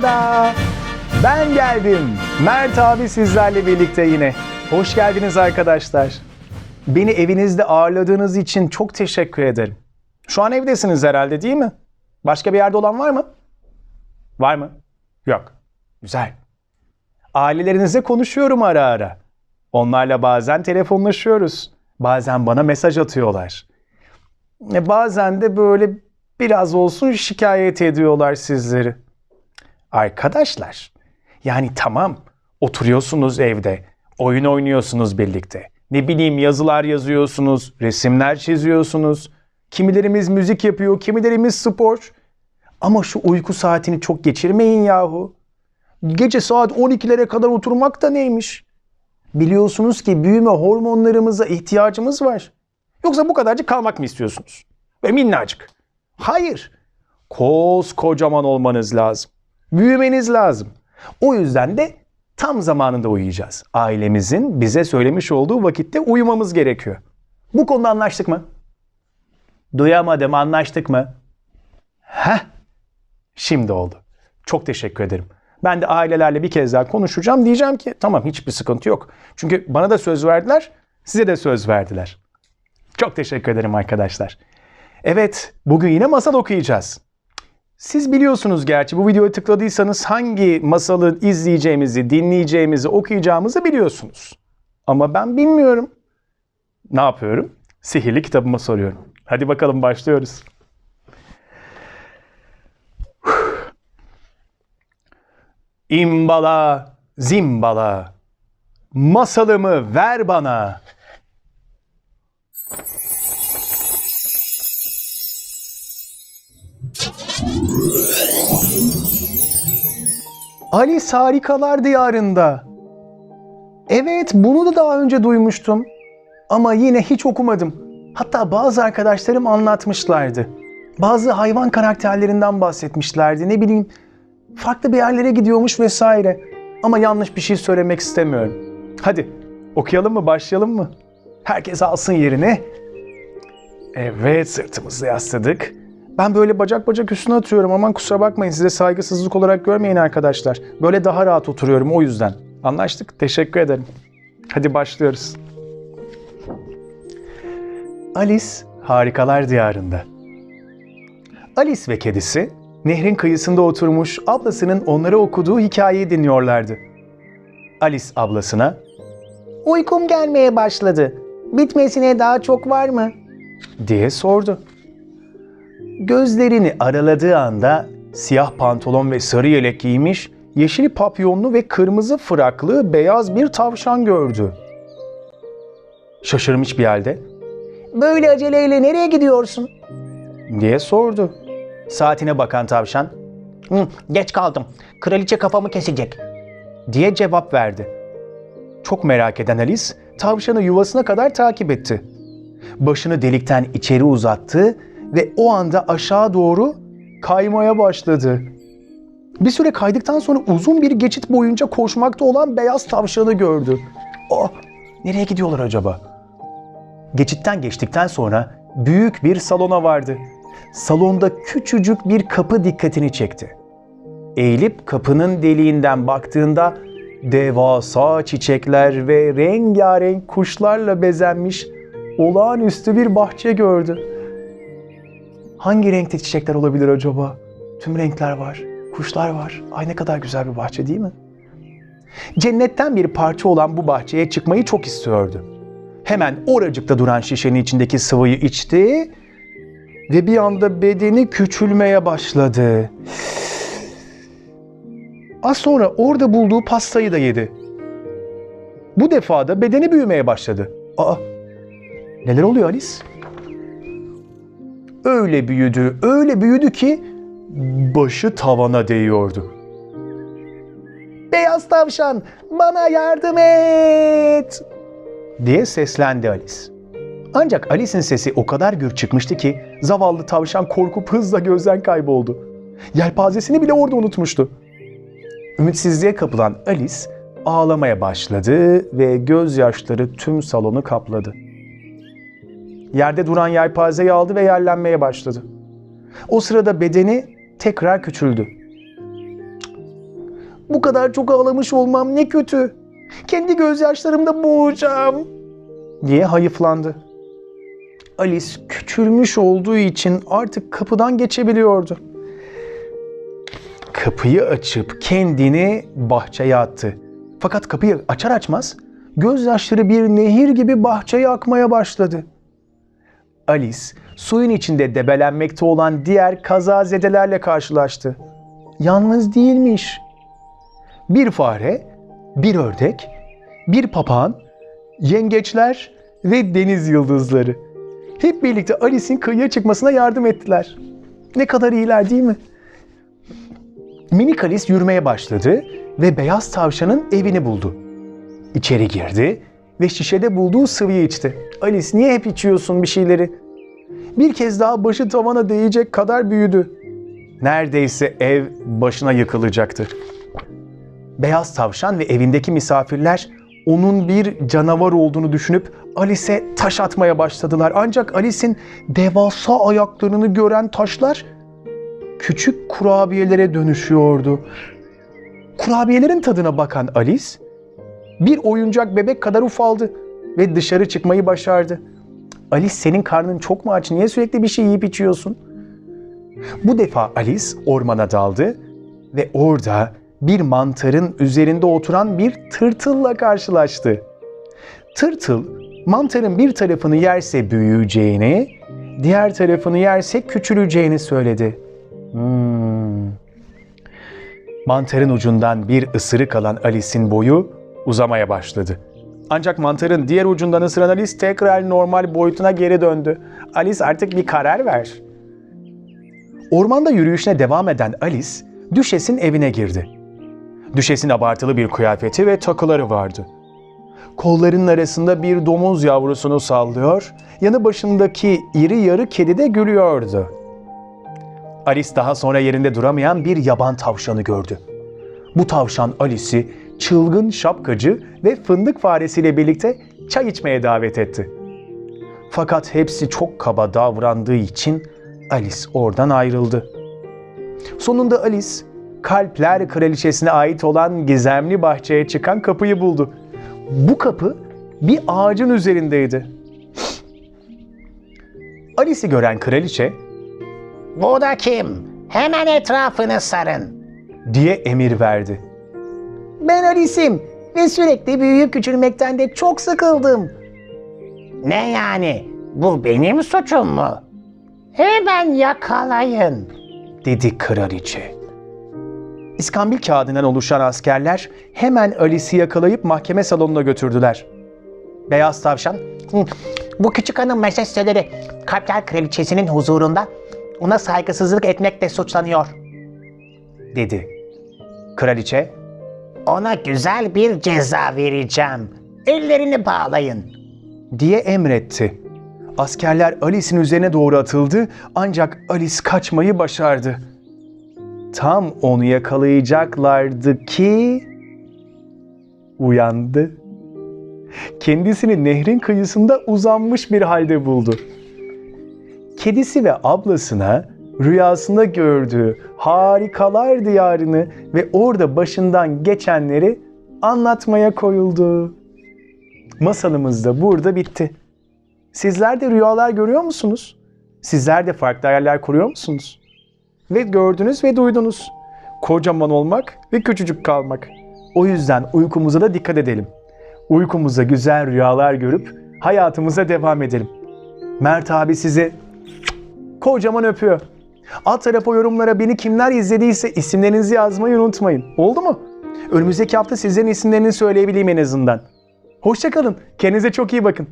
Tada! Ben geldim. Mert abi sizlerle birlikte yine. Hoş geldiniz arkadaşlar. Beni evinizde ağırladığınız için çok teşekkür ederim. Şu an evdesiniz herhalde değil mi? Başka bir yerde olan var mı? Var mı? Yok. Güzel. Ailelerinizle konuşuyorum ara ara. Onlarla bazen telefonlaşıyoruz. Bazen bana mesaj atıyorlar. E, Bazen de böyle biraz olsun şikayet ediyorlar sizleri. Arkadaşlar, yani tamam oturuyorsunuz evde, oyun oynuyorsunuz birlikte. Ne bileyim yazılar yazıyorsunuz, resimler çiziyorsunuz. Kimilerimiz müzik yapıyor, kimilerimiz spor. Ama şu uyku saatini çok geçirmeyin yahu. Gece saat 12'lere kadar oturmak da neymiş? Biliyorsunuz ki büyüme hormonlarımıza ihtiyacımız var. Yoksa bu kadarcık kalmak mı istiyorsunuz? Ve minnacık. Hayır. Koskocaman olmanız lazım. Büyümeniz lazım. O yüzden de tam zamanında uyuyacağız. Ailemizin bize söylemiş olduğu vakitte uyumamız gerekiyor. Bu konuda anlaştık mı? Duyamadım anlaştık mı? Heh. Şimdi oldu. Çok teşekkür ederim. Ben de ailelerle bir kez daha konuşacağım. Diyeceğim ki tamam hiçbir sıkıntı yok. Çünkü bana da söz verdiler, size de söz verdiler. Çok teşekkür ederim arkadaşlar. Evet, bugün yine masal okuyacağız. Siz biliyorsunuz gerçi bu videoyu tıkladıysanız hangi masalı izleyeceğimizi, dinleyeceğimizi, okuyacağımızı biliyorsunuz. Ama ben bilmiyorum. Ne yapıyorum? Sihirli kitabıma soruyorum. Hadi bakalım başlıyoruz. İmbala, zimbala, masalımı ver bana. Alice Harikalar Diyarında. Evet, bunu da daha önce duymuştum. Ama yine hiç okumadım. Hatta bazı arkadaşlarım anlatmışlardı. Bazı hayvan karakterlerinden bahsetmişlerdi. Ne bileyim, farklı bir yerlere gidiyormuş vesaire. Ama yanlış bir şey söylemek istemiyorum. Hadi, okuyalım mı, başlayalım mı? Herkes alsın yerini. Evet, sırtımızı yasladık. Ben böyle bacak bacak üstüne atıyorum. Aman kusura bakmayın size saygısızlık olarak görmeyin arkadaşlar. Böyle daha rahat oturuyorum o yüzden. Anlaştık. Teşekkür ederim. Hadi başlıyoruz. Alice Harikalar Diyarında. Alice ve kedisi nehrin kıyısında oturmuş ablasının onlara okuduğu hikayeyi dinliyorlardı. Alice ablasına Uykum gelmeye başladı. Bitmesine daha çok var mı? diye sordu. Gözlerini araladığı anda siyah pantolon ve sarı yelek giymiş, yeşil papyonlu ve kırmızı fraklı beyaz bir tavşan gördü. Şaşırmış bir halde Böyle aceleyle nereye gidiyorsun? diye sordu. Saatine bakan tavşan Hı, geç kaldım. Kraliçe kafamı kesecek. diye cevap verdi. Çok merak eden Alice tavşanı yuvasına kadar takip etti. Başını delikten içeri uzattı ve o anda aşağı doğru kaymaya başladı. Bir süre kaydıktan sonra uzun bir geçit boyunca koşmakta olan beyaz tavşanı gördü. Ah, nereye gidiyorlar acaba? Geçitten geçtikten sonra büyük bir salona vardı. Salonda küçücük bir kapı dikkatini çekti. Eğilip kapının deliğinden baktığında devasa çiçekler ve rengarenk kuşlarla bezenmiş olağanüstü bir bahçe gördü. Hangi renkte çiçekler olabilir acaba? Tüm renkler var, kuşlar var. Ay ne kadar güzel bir bahçe değil mi? Cennetten bir parça olan bu bahçeye çıkmayı çok istiyordu. Hemen oracıkta duran şişenin içindeki sıvıyı içti ve bir anda bedeni küçülmeye başladı. Az sonra orada bulduğu pastayı da yedi. Bu defa da bedeni büyümeye başladı. Aa, neler oluyor Alice? Öyle büyüdü, öyle büyüdü ki başı tavana değiyordu. Beyaz tavşan, bana yardım et. diye seslendi Alice. Ancak Alice'in sesi o kadar gür çıkmıştı ki zavallı tavşan korkup hızla gözden kayboldu. Yelpazesini bile orada unutmuştu. Ümitsizliğe kapılan Alice ağlamaya başladı ve gözyaşları tüm salonu kapladı. Yerde duran yelpazeyi aldı ve yerlenmeye başladı. O sırada bedeni tekrar küçüldü. Bu kadar çok ağlamış olmam ne kötü. Kendi gözyaşlarımda boğacağım. diye hayıflandı. Alice küçülmüş olduğu için artık kapıdan geçebiliyordu. Kapıyı açıp kendini bahçeye attı. Fakat kapıyı açar açmaz gözyaşları bir nehir gibi bahçeye akmaya başladı. Alice suyun içinde debelenmekte olan diğer kazazedelerle karşılaştı. Yalnız değilmiş. Bir fare, bir ördek, bir papağan, yengeçler ve deniz yıldızları. Hep birlikte Alice'in kıyıya çıkmasına yardım ettiler. Ne kadar iyiler değil mi? Minik Alice yürümeye başladı ve beyaz tavşanın evini buldu. İçeri girdi ve şişede bulduğu sıvıyı içti. Alice niye hep içiyorsun bir şeyleri? Bir kez daha başı tavana değecek kadar büyüdü. Neredeyse ev başına yıkılacaktı. Beyaz tavşan ve evindeki misafirler onun bir canavar olduğunu düşünüp Alice'e taş atmaya başladılar. Ancak Alice'in devasa ayaklarını gören taşlar küçük kurabiyelere dönüşüyordu. Kurabiyelerin tadına bakan Alice bir oyuncak bebek kadar ufaldı ve dışarı çıkmayı başardı. Alice senin karnın çok mu aç? Niye sürekli bir şey yiyip içiyorsun? Bu defa Alice ormana daldı ve orada bir mantarın üzerinde oturan bir tırtılla karşılaştı. Tırtıl mantarın bir tarafını yerse büyüyeceğini, diğer tarafını yerse küçüleceğini söyledi. Hmm. Mantarın ucundan bir ısırık alan Alice'in boyu uzamaya başladı. Ancak mantarın diğer ucundan ısıran Alice tekrar normal boyutuna geri döndü. Alice artık bir karar ver. Ormanda yürüyüşüne devam eden Alice, Düşes'in evine girdi. Düşes'in abartılı bir kıyafeti ve takıları vardı. Kollarının arasında bir domuz yavrusunu sallıyor, yanı başındaki iri yarı kedi de gülüyordu. Alice daha sonra yerinde duramayan bir yaban tavşanı gördü. Bu tavşan Alice'i çılgın şapkacı ve fındık faresiyle birlikte çay içmeye davet etti. Fakat hepsi çok kaba davrandığı için Alice oradan ayrıldı. Sonunda Alice, Kalpler Kraliçesi'ne ait olan gizemli bahçeye çıkan kapıyı buldu. Bu kapı bir ağacın üzerindeydi. Alice'i gören kraliçe Bu da kim? Hemen etrafını sarın. diye emir verdi. Ben Alice'im ve sürekli büyüyüp küçülmekten de çok sıkıldım. Ne yani? Bu benim suçum mu? Hemen yakalayın. dedi kraliçe. İskambil kağıdından oluşan askerler hemen Alice'i yakalayıp mahkeme salonuna götürdüler. Beyaz tavşan Bu küçük hanım majesteleri Kalpler Kraliçesi'nin huzurunda ona saygısızlık etmekle suçlanıyor. dedi. Kraliçe Ona güzel bir ceza vereceğim. Ellerini bağlayın. diye emretti. Askerler Alice'in üzerine doğru atıldı ancak Alice kaçmayı başardı. Tam onu yakalayacaklardı ki uyandı. Kendisini nehrin kıyısında uzanmış bir halde buldu. Kedisi ve ablasına rüyasında gördüğü harikalar diyarını ve orada başından geçenleri anlatmaya koyuldu. Masalımız da burada bitti. Sizler de rüyalar görüyor musunuz? Sizler de farklı hayaller kuruyor musunuz? Ve gördünüz ve duydunuz. Kocaman olmak ve küçücük kalmak. O yüzden uykumuza da dikkat edelim. Uykumuza güzel rüyalar görüp hayatımıza devam edelim. Mert abi sizi kocaman öpüyor. Alt tarafa yorumlara beni kimler izlediyse isimlerinizi yazmayı unutmayın. Oldu mu? Önümüzdeki hafta sizlerin isimlerini söyleyebileyim en azından. Hoşçakalın. Kendinize çok iyi bakın.